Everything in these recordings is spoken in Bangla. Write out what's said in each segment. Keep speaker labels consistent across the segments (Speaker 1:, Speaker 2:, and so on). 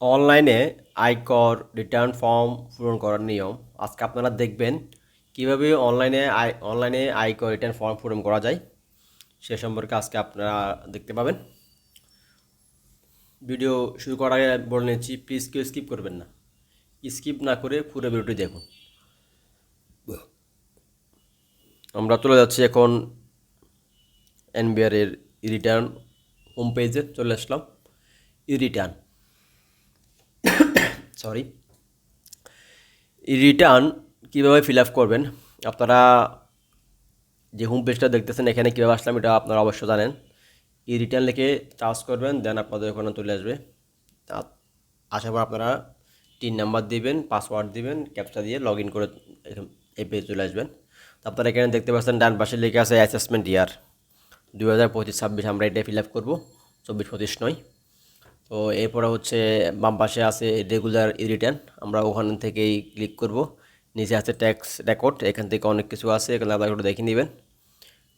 Speaker 1: অনলাইনে আয়কর রিটার্ন ফর্ম পূরণ করার নিয়ম। আজকে আপনারা দেখবেন কীভাবে অনলাইনে আয়, অনলাইনে আয়কর রিটার্ন ফর্ম পূরণ করা যায়, সে সম্পর্কে আজকে আপনারা দেখতে পাবেন। ভিডিও শুরু করার আগে বলে নিচ্ছি, প্লিজ কেউ স্কিপ করবেন না। স্কিপ না করে পুরো ভিডিওটি দেখুন। আমরা চলে যাচ্ছি এখন এনবিআর এর রিটার্ন হোম পেজে, চলে আসলাম। E return. সরি রিটার্ন কীভাবে ফিল আপ করবেন? আপনারা যে হোম পেজটা দেখতেছেন, এখানে কীভাবে আসলাম, এটা আপনারা অবশ্য জানেন। ই রিটার্ন লিখে চার্জ করবেন দেন আপনাদের ওখানে চলে আসবে। আসার পর আপনারা তিন নাম্বার দিবেন পাসওয়ার্ড দিবেন ক্যাপচা দিয়ে লগ ইন করে এই পেজ চলে আসবেন। আপনারা এখানে দেখতে পাচ্ছেন, ডান পাশে লিখে আছে অ্যাসেসমেন্ট ইয়ার দু হাজার পঁচিশ ছাব্বিশ আমরা এটা ফিল আপ করব, চব্বিশ পঁচিশ নয়। তো এরপরে হচ্ছে বাম পাশে আছে রেগুলার রিটার্ন আমরা ওখান থেকেই ক্লিক করব। নিচে আছে ট্যাক্স রেকর্ড এখান থেকে অনেক কিছু আছে এখানে আপনারা একটু দেখে নেবেন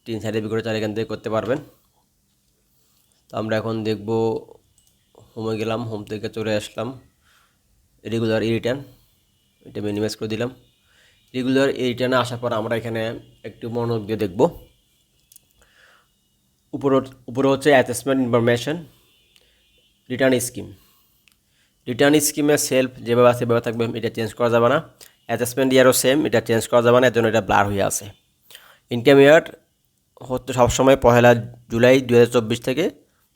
Speaker 1: তিন সার্টিফিকেট চার এখান থেকে করতে পারবেন। তো আমরা এখন দেখব হোমে গেলাম হোম থেকে চলে আসলাম। রেগুলার রিটার্ন এটা মিনিমাইজ করে দিলাম। রেগুলার রিটার্নে আসার পর আমরা এখানে একটু মনোযোগ দিয়ে দেখব। উপরে উপরে হচ্ছে assessment information return scheme return স্কিমে সেলফ যেভাবে আছে, সেভাবে থাকবে, এটা চেঞ্জ করা যাবে না। অ্যাসেসমেন্ট ইয়ারও সেম এটা চেঞ্জ করা যাবে না, এর জন্য এটা ব্লার হয়ে আছে। ইনকাম ইয়ার হচ্ছে সবসময় পহেলা জুলাই দুহাজার চব্বিশ থেকে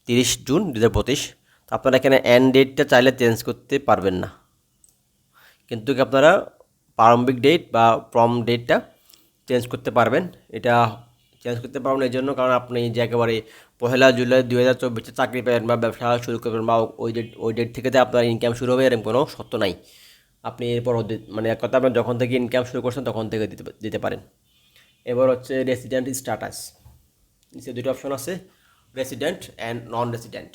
Speaker 1: তিরিশ জুন দু হাজার পঁচিশ। তো আপনারা এখানে এন্ড ডেটটা চাইলে চেঞ্জ করতে পারবেন না। কিন্তু আপনারা প্রারম্ভিক ডেট বা প্রম ডেটটা চেঞ্জ করতে পারবেন। এটা চেঞ্জ করতে পারবেন এই জন্য কারণ আপনি যে একেবারে পহেলা জুলাই দুই হাজার চব্বিশে চাকরি পেলেন বা ব্যবসা শুরু করবেন বা ওই ডেট ওই ডেট থেকে আপনার ইনকাম শুরু হবে, এরকম কোনো সত্য নাই। আপনি এরপর মানে এক কথা আপনার যখন থেকে ইনকাম শুরু করছেন তখন থেকে দিতে দিতে পারেন। এবার হচ্ছে রেসিডেন্ট স্ট্যাটাস নিচে দুটো অপশন আছে resident and non resident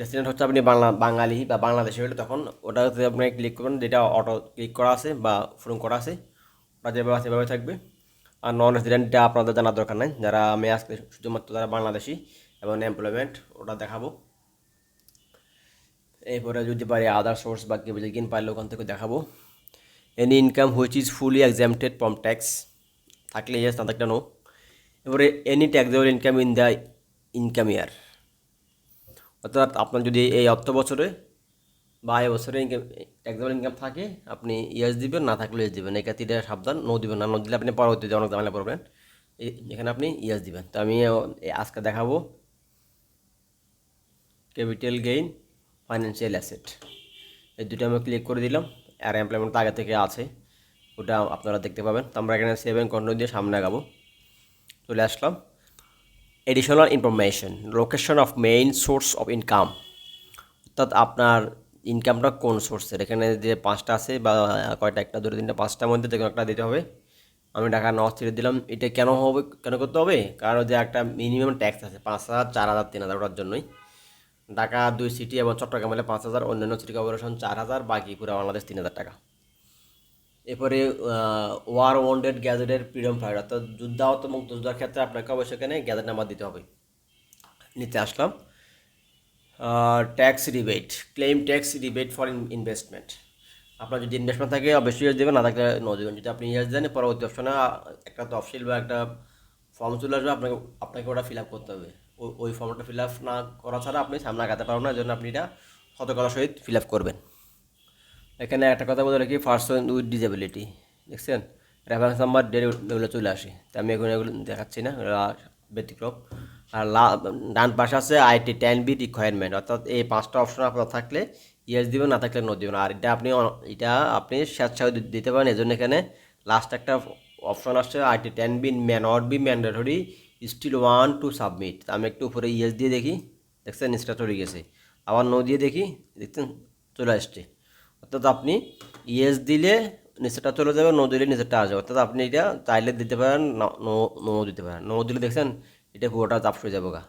Speaker 1: resident হচ্ছে আপনি বাংলা, বাঙালি বা বাংলাদেশি হলে তখন ওটাতে আপনি ক্লিক করবেন, যেটা অটো ক্লিক করা আছে বা ফোন করা আছে, ওটা যেভাবে সেভাবে থাকবে। আর নন রেসিডেন্টটা আপনাদের জানার দরকার নাই। যারা আমি আজকে শুধুমাত্র যারা বাংলাদেশি এবং এমপ্লয়মেন্ট ওটা দেখাবো। এরপরে যদি পারি আদার সোর্স বা কেবল গেন পারলে ওখান থেকে দেখাবো। Any income which is fully exempted from tax থাকলে ইয়েস না থাকলে নো এবারে any taxable income in the income year অর্থাৎ আপনার যদি এই অর্থ বছরে বা এই বছরে ইনকাম ট্যাক্সেবল ইনকাম থাকে, আপনি ইয়াস দিবেন, না থাকলে ইয়াস দিবেন। এই ক্ষেত্রে সাবধান নো দিবেন না। নো দিলে আপনি পরবর্তীতে অনেক ঝামেলা পড়বেন। এখানে আপনি ইয়াস দিবেন। তো আমি আজকে দেখাবো ক্যাপিটাল গেইন ফাইন্যান্সিয়াল অ্যাসেট এই দুটো আমি ক্লিক করে দিলাম। আর এমপ্লয়মেন্ট আগে থেকে আছে। ওটা আপনারা দেখতে পাবেন। তো আমরা এখানে সেভেন কন্টিনিউ দিয়ে সামনে আগাবো। চলে আসলাম। Additional information location of main source of income অর্থাৎ আপনার ইনকামটা কোন সোর্সের এখানে যে পাঁচটা আছে বা কয়টা? একটা, দুটো, তিনটা, পাঁচটার মধ্যে যে কোনো একটা দিতে হবে। আমি ঢাকা নর্থ সিটি দিলাম, এটা কেন হবে, কেন করতে হবে? কারণ যে একটা মিনিমাম ট্যাক্স আছে, পাঁচ হাজার, চার হাজার, তিন হাজার ওটার জন্যই। ঢাকা, দুই সিটি এবং চট্টগ্রাম হলে পাঁচ হাজার, অন্যান্য সিটি কর্পোরেশন চার হাজার, বাকি পুরো বাংলাদেশ তিন হাজার টাকা। এরপরে ওয়ার ওয়ান্ডেড গ্যাজেটের ফ্রিডম ফায়ার অর্থাৎ যুদ্ধাহত মুক্ত যুদ্ধার ক্ষেত্রে আপনাকে অবশ্যই এখানে গ্যাজেট নাম্বার দিতে হবে। নিতে আসলাম। Tax rebate claim tax rebate for investment আপনার যদি ইনভেস্টমেন্ট থাকে অবশ্যই ইয়াস দেবেন, না থাকলে নো দেবেন। যদি আপনি ইয়াস দেন, পরবর্তী অপশনে একটা তফসিল বা একটা ফর্ম চলে আসবে, আপনাকে আপনাকে ওটা ফিল আপ করতে হবে। ওই ওই ফর্মটা ফিল আপ না করা ছাড়া আপনি সামনে আগাতে পারবেন না, এই জন্য আপনি এটা সতর্কতার সহিত ফিল আপ করবেন। এখানে একটা কথা বলে রাখি পার্সন উইথ ডিসেবিলিটি দেখছেন? রেফারেন্স নাম্বার ডেট এগুলো চলে আসে। তো আমি এখন এগুলো দেখাচ্ছি না ব্যতিক্রম। আর ডান পাশে আছে আইটি টেন বি রিকোয়ারমেন্ট অর্থাৎ এই পাঁচটা অপশন আপনার থাকলে ইয়েস দিবেন, না থাকলে নো দিবেন। আর এটা আপনি এটা আপনি স্বেচ্ছায় দি- দিতে পারেন। এই জন্য এখানে লাস্ট একটা অপশন আসছে IT ten B man not be mandatory still want to submit আমি একটু উপরে ইয়েস দিয়ে দেখি। দেখছেন, নিচটা চলে গেছে। আবার নো দিয়ে দেখি। দেখছেন, চলে আসছে। অর্থাৎ আপনি ইয়েস দিলে নিচেটা চলে যাবে নো দিলে নিচেরটা আসবে। অর্থাৎ আপনি এটা চাইলে দিতে পারেন, নো নো দিতে পারেন। নো দিলে দেখছেন এটা পুরোটা চাপ হয়ে যাবে গা।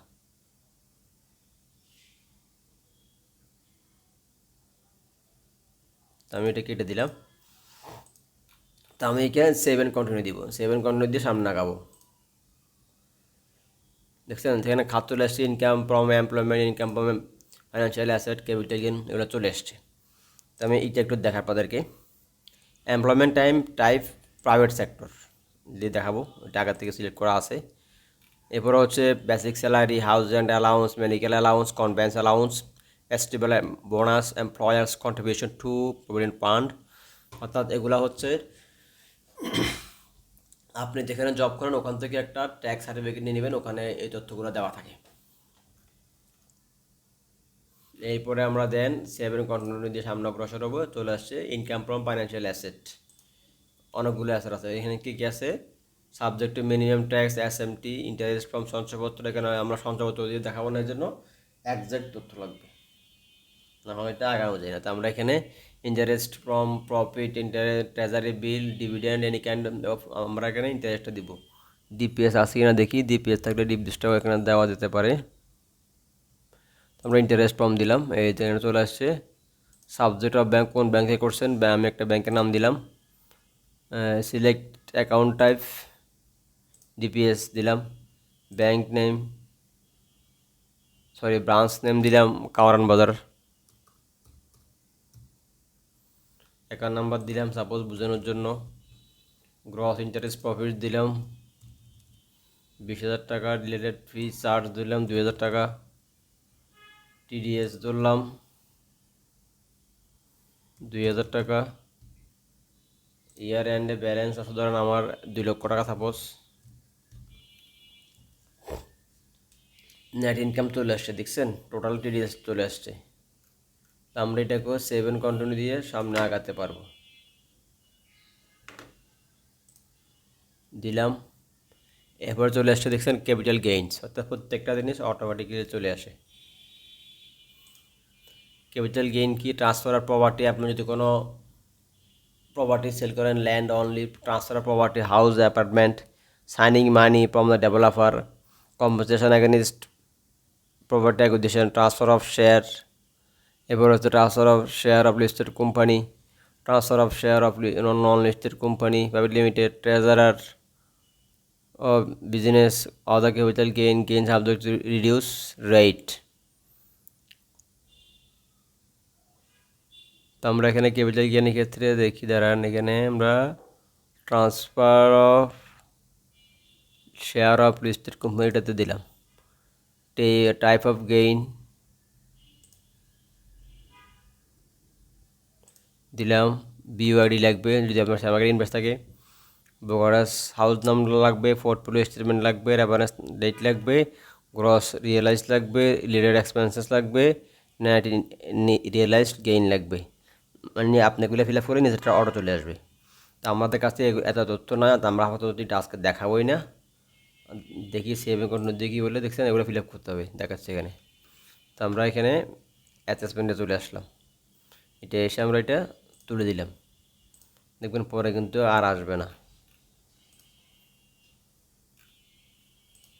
Speaker 1: তো আমি এটা কেটে দিলাম। তো আমি এখানে সেভেন কন্টিনিউ দিব। সেভেন কন্টিনিউ দিয়ে সামনে আগাবো। দেখছেন? সেখানে খাত চলে আসছে income from employment income from financial asset capital gain এগুলো চলে এসছে। তো আমি এইটা একটু দেখার আপনাদেরকে। Employment time type private sector দিয়ে দেখাবো। এটা আগের থেকে সিলেক্ট করা আছে। এরপরে হচ্ছে basic salary house and allowance medical allowance conveyance allowance এস্টিবল bonus employers contribution to provident fund অর্থাৎ এগুলা হচ্ছে আপনি যেখানে জব করেন, ওখান থেকে একটা ট্যাক্স সার্টিফিকেট নিয়ে নেবেন, ওখানে এই তথ্যগুলো দেওয়া থাকে। এরপরে আমরা দেন সেভেন কন্টিনিউ দিয়ে সামনে অগ্রসর হব, চলে আসছে ইনকাম ফ্রম ফাইন্যান্সিয়াল অ্যাসেট অনেকগুলো অ্যাসেট আছে, এখানে কী কী আছে? Subject to minimum tax S M T interest from সঞ্চয়পত্র এখানে আমরা সঞ্চয়পত্র দিয়ে দেখাবো না এর জন্য একজ্যাক্ট তথ্য লাগবে। না হয় এটা আগানো যায় না তো আমরা এখানে interest from profit interest treasury bill dividend any kind of আমরা এখানে ইন্টারেস্টটা দিব। ডিপিএস আছে কিনা দেখি ডিপিএস থাকলে ডিপিএসটাও এখানে দেওয়া যেতে পারে। আমরা ইন্টারেস্ট ফর্ম দিলাম, এই যে এখানে চলে আসছে। সাবজেক্ট অফ ব্যাঙ্ক কোন ব্যাঙ্কে করছেন? আমি একটা ব্যাংকের নাম দিলাম। সিলেক্ট অ্যাকাউন্ট টাইপ ডিপিএস দিলাম bank name sorry branch name দিলাম কাওয়ারান বাজার অ্যাকাউন্ট নাম্বার দিলাম সাপোজ বোঝানোর জন্য। গ্রস ইন্টারেস্ট প্রফিট দিলাম, বিশ হাজার টাকা রিলেটেড ফি চার্জ দিলাম, দুই হাজার টাকা। টিডিএস ধরলাম, দুই হাজার টাকা। ইয়ার এন্ডে ব্যালেন্স আছে, ধরেন আমার দুই লক্ষ টাকা সাপোজ নেট ইনকাম চলে আসছে, দেখছেন? টোটাল টিডিএস চলে আসছে। তা আমরা এটাকে সেভেন কন্টিনিউ দিয়ে সামনে আগাতে পারব। দিলাম। এরপর চলে আসছে, দেখছেন ক্যাপিটাল গেইনস অর্থাৎ প্রত্যেকটা জিনিস অটোমেটিক্যালি চলে আসে। ক্যাপিটাল গেইন কি? ট্রান্সফার আর প্রপার্টি আপনি যদি কোনো প্রপার্টি সেল করেন land only transfer property house apartment signing money from the developer compensation against property acquisition transfer of share এবার হচ্ছে transfer of share of listed company transfer of share of non listed company private limited treasurer business or the capital gain gain subject to reduce rate. তো আমরা এখানে ক্যাপিটাল গেইনের ক্ষেত্রে দেখি, দাঁড়ান, এখানে আমরা transfer of share of listed কোম্পানিটাতে দিলাম। টাইপ অফ গেইন দিলাম বিওআইডি লাগবে, যদি আপনার শ্যামাগার ইনভেস্ট থাকে। বোগারাস হাউস নাম লাগবে পোর্টফোলিও স্টেটমেন্ট লাগবে রেফারেন্স ডেট লাগবে গ্রস রিয়েলাইজ লাগবে লিডার এক্সপেন্সেস লাগবে নেট রিয়েলাইজড গেইন লাগবে। মানে আপনাগুলো ফিল আপ করে নিজেরটা অটো চলে আসবে। তো আমাদের কাছে এত তথ্য না আমরা আপাতত আজকে দেখাবোই না। দেখি সেভ কন্টিনিউ দেখি বলে দেখছেন এগুলো ফিল আপ করতে হবে, দেখাচ্ছে এখানে। তো আমরা এখানে অ্যাসেসমেন্টে চলে আসলাম। এটা এসে আমরা এটা তুলে দিলাম। দেখবেন পরে কিন্তু আর আসবে না।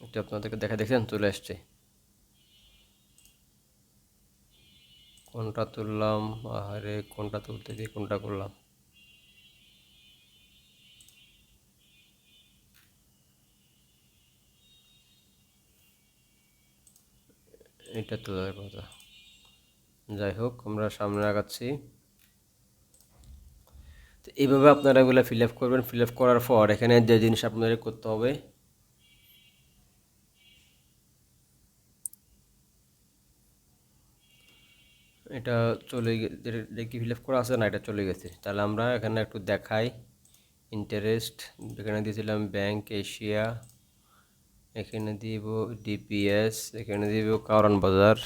Speaker 1: এটা আপনাদেরকে দেখা, দেখছেন? চলে আসছে। কোনটা তুললাম? আরে কোনটা তুলতে দিয়ে কোনটা করলাম? এটা তোলার কথা। যাই হোক, আমরা সামনে আগাচ্ছি। তো এইভাবে আপনারা এগুলো ফিল আপ করবেন। ফিল আপ করার পর এখানে যে জিনিস আপনাদের করতে হবে, এটা চলে দেখি ফিল আপ করা আছে না, এটা চলে গেছে। তাহলে আমরা এখানে একটু দেখাই। ইন্টারেস্ট এখানে দিয়েছিলাম ব্যাংক এশিয়া এখানে দিব ডিপিএস এখানে দিব কারণ বাজার।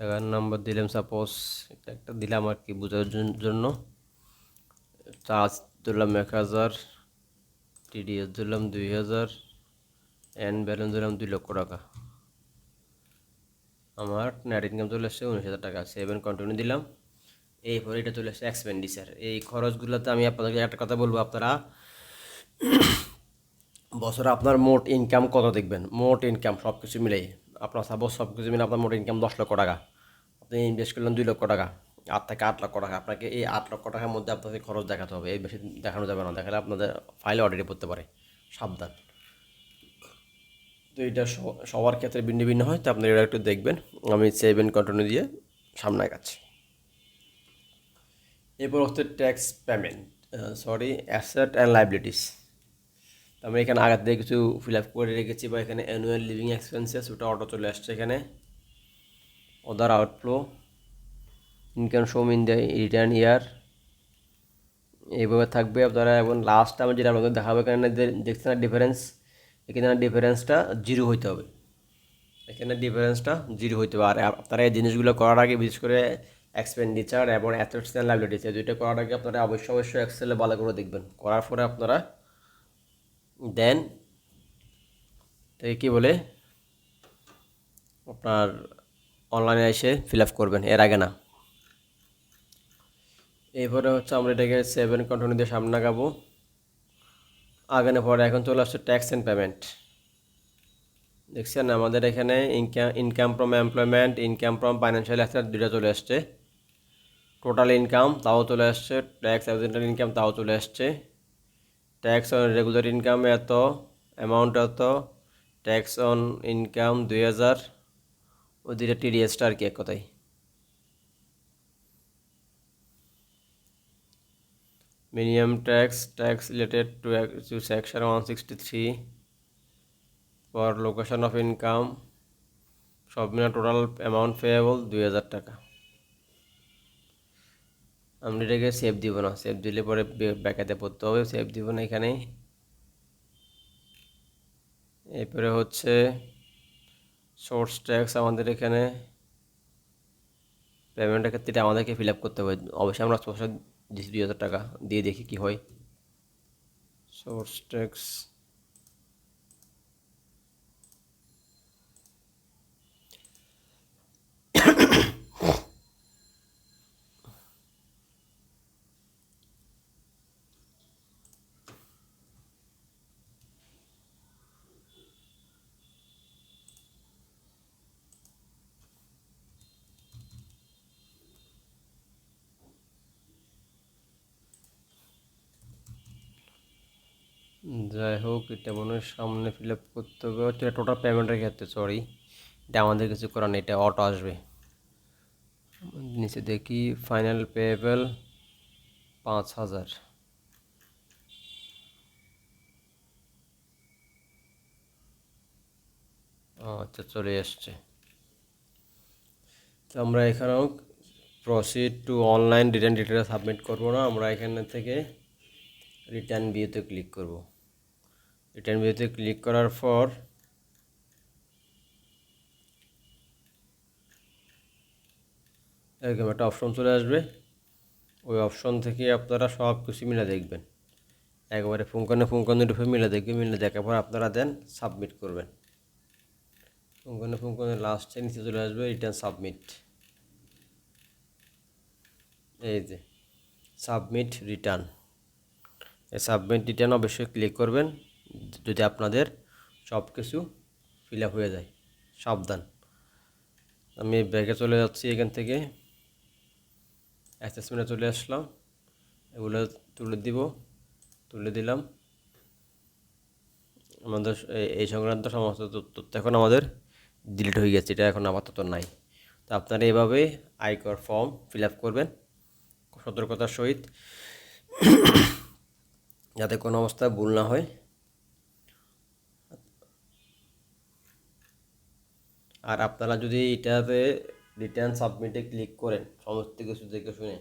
Speaker 1: এগারো নম্বর দিলাম সাপোজ এটা একটা দিলাম আর কি বোঝার জন্য। চার্জ দিলাম এক হাজার টিডিএস দিলাম দুই হাজার অ্যান্ড ব্যালেন্স দিলাম দুই লক্ষ টাকা। আমার নেট ইনকাম চলে আসছে উনিশ হাজার টাকা সেভেন কন্টিনিউ দিলাম। এরপরে এটা চলে আসছে এক্সপেন্ডিচার এই খরচগুলোতে আমি আপনাদেরকে একটা কথা বলব আপনারা। বছরে আপনার মোট ইনকাম কত দেখবেন? মোট ইনকাম সব কিছু মিলে আপনার সাপোজ সব কিছু মিলে আপনার মোট ইনকাম দশ লক্ষ টাকা। আপনি ইনভেস্ট করলেন দুই লক্ষ টাকা, আট থেকে আট লক্ষ টাকা। আপনাকে এই আট লক্ষ টাকার মধ্যে আপনাকে খরচ দেখাতে হবে। এই বেশি দেখানো যাবে না। দেখালে আপনাদের ফাইল অডিটে পড়তে পারে। সাবধান। তো এটা সবার ক্ষেত্রে ভিন্ন ভিন্ন হয়। তো আপনারা এটা একটু দেখবেন। আমি সেভেন কন্টিনিউ দিয়ে সামনে আগাচ্ছি। এরপর হচ্ছে tax payment sorry asset and liabilities আমরা এখানে আগে থেকে কিছু ফিল আপ করে রেখেছি বা এখানে অ্যানুয়াল লিভিং এক্সপেন্সেস ওটা অটো চলে আসছে এখানে। Other outflow income shown in the return year এইভাবে থাকবে। আপনারা এখন লাস্ট আমি যেটা আপনাদের দেখাবো, এখানে দেখছেন না ডিফারেন্স এখানে ডিফারেন্সটা জিরো হইতে হবে। এখানে ডিফারেন্সটা জিরো হইতে হবে। আর আপনারা এই জিনিসগুলো করার আগে বিশেষ করে এক্সপেন্ডিচার এবং অ্যাসেটস অ্যান্ড লাইবিলিটিস এই দুইটা করার আগে আপনারা অবশ্যই অবশ্যই এক্সেলে ভালো করে দেখবেন। করার পরে আপনারা দেন থেকে কী বলে? আপনার অনলাইনে এসে ফিল আপ করবেন, এর আগে না। এরপরে হচ্ছে আমরা এটাকে সেভেন কন্টিনিউ দিয়ে সামনে আগাবো আগানোর পরে এখন চলে আসছে ট্যাক্স অ্যান্ড পেমেন্ট দেখছেন আমাদের এখানে income income from employment income from financial asset দুটো চলে আসছে। টোটাল ইনকাম তাও চলে আসছে ট্যাক্স অ্যাবজেন্টাল ইনকাম তাও চলে আসছে। ট্যাক্স অন রেগুলার ইনকাম এত অ্যামাউন্ট এত ট্যাক্স অন ইনকাম দুই হাজার। ওই দুইটা টিডিএসটা আর কি এক কথায়। Minimum tax tax related to ac- to section 163 for location of income সব মিলে টোটাল অ্যামাউন্ট পেয়েবল দুই হাজার টাকা। আমি এটাকে সেভ দিব না। সেভ দিলে পরে ব্যাকাতে পড়তে হবে। সেভ দিব না এখানে এরপরে হচ্ছে সোর্স ট্যাক্স আমাদের এখানে। পেমেন্টের ক্ষেত্রে আমাদেরকে ফিল আপ করতে হবে। অবশ্যই আমরা দিচ্ছি দুই হাজার টাকা দিয়ে দেখি কি হয়। সোর্স ট্যাক্স যাই হোক, এটা মনে হয় সামনে ফিল আপ করতে হবে। হচ্ছে টোটাল পেমেন্টের ক্ষেত্রে সরি এটা আমাদের কিছু করার নেই, এটা অটো আসবে। নিচে দেখি ফাইনাল পেয়েবল পাঁচ হাজার। আচ্ছা চলে এসছে তো আমরা এখানেও proceed to online return detail submit করব না, আমরা এখানে থেকে রিটার্ন ভিউতে ক্লিক করব। রিটার্ন ভিউতে ক্লিক করার পর এরকম একটা অপশন চলে আসবে। ওই অপশন থেকে আপনারা সব কিছু মিলে দেখবেন। একবারে ফুঙ্কানে ফুঙ্কানে রূপে মিলে দেখবেন, মিলে দেখার পর আপনারা দেন সাবমিট করবেন। ফুঙ্কানে ফুঙ্কানে লাস্টে নিচে চলে আসবে রিটার্ন সাবমিট এই যে সাবমিট রিটার্ন এই সাবমিট রিটার্ন অবশ্যই ক্লিক করবেন। যদি আপনাদের সব কিছু ফিল আপ হয়ে যায়, সাবধান। আমি ব্যাগে চলে যাচ্ছি, এখান থেকে অ্যাসেসমেন্টে চলে আসলাম। এগুলো তুলে দিব, তুলে দিলাম। আমাদের এই- সংক্রান্ত সমস্ত তথ্য এখন আমাদের ডিলিট হয়ে গেছে, এটা এখন আপাতত নাই। তো আপনারা এভাবে আয়কর ফর্ম ফিল আপ করবেন, সতর্কতার সহিত। যাতে কোনো অবস্থায় ভুল না হয়। আর আপনারা যদি এটাতে রিটার্ন সাবমিটে ক্লিক করেন, সমস্ত কিছু দেখে শুনে,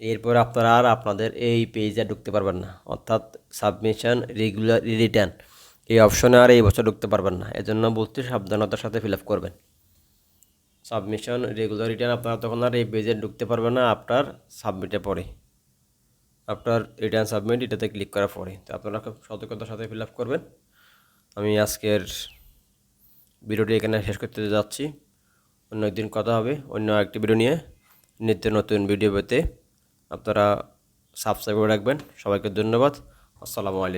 Speaker 1: এরপর আপনারা আর আপনাদের এই পেজে ঢুকতে পারবেন না। অর্থাৎ সাবমিশন রেগুলার রিটার্ন এই অপশনে আর এই বছর ঢুকতে পারবেন না। এজন্য বলতে সাবধানতার সাথে ফিল আপ করবেন। সাবমিশন রেগুলার রিটার্ন আপনারা তখন আর এই পেজে ঢুকতে পারবেন না আপনার সাবমিটে পরে আপনার রিটার্ন সাবমিট এটাতে ক্লিক করার পরে। তো আপনারা সতর্কতার সাথে ফিল আপ করবেন। আমি আজকের ভিডিওটি এখানে শেষ করতে যাচ্ছি। অন্য একদিন কথা হবে। অন্য একটি ভিডিও নিয়ে। নিত্য নতুন ভিডিও পেতে আপনারা সাবস্ক্রাইব করে রাখবেন। সবাইকে ধন্যবাদ। আসসালামু আলাইকুম।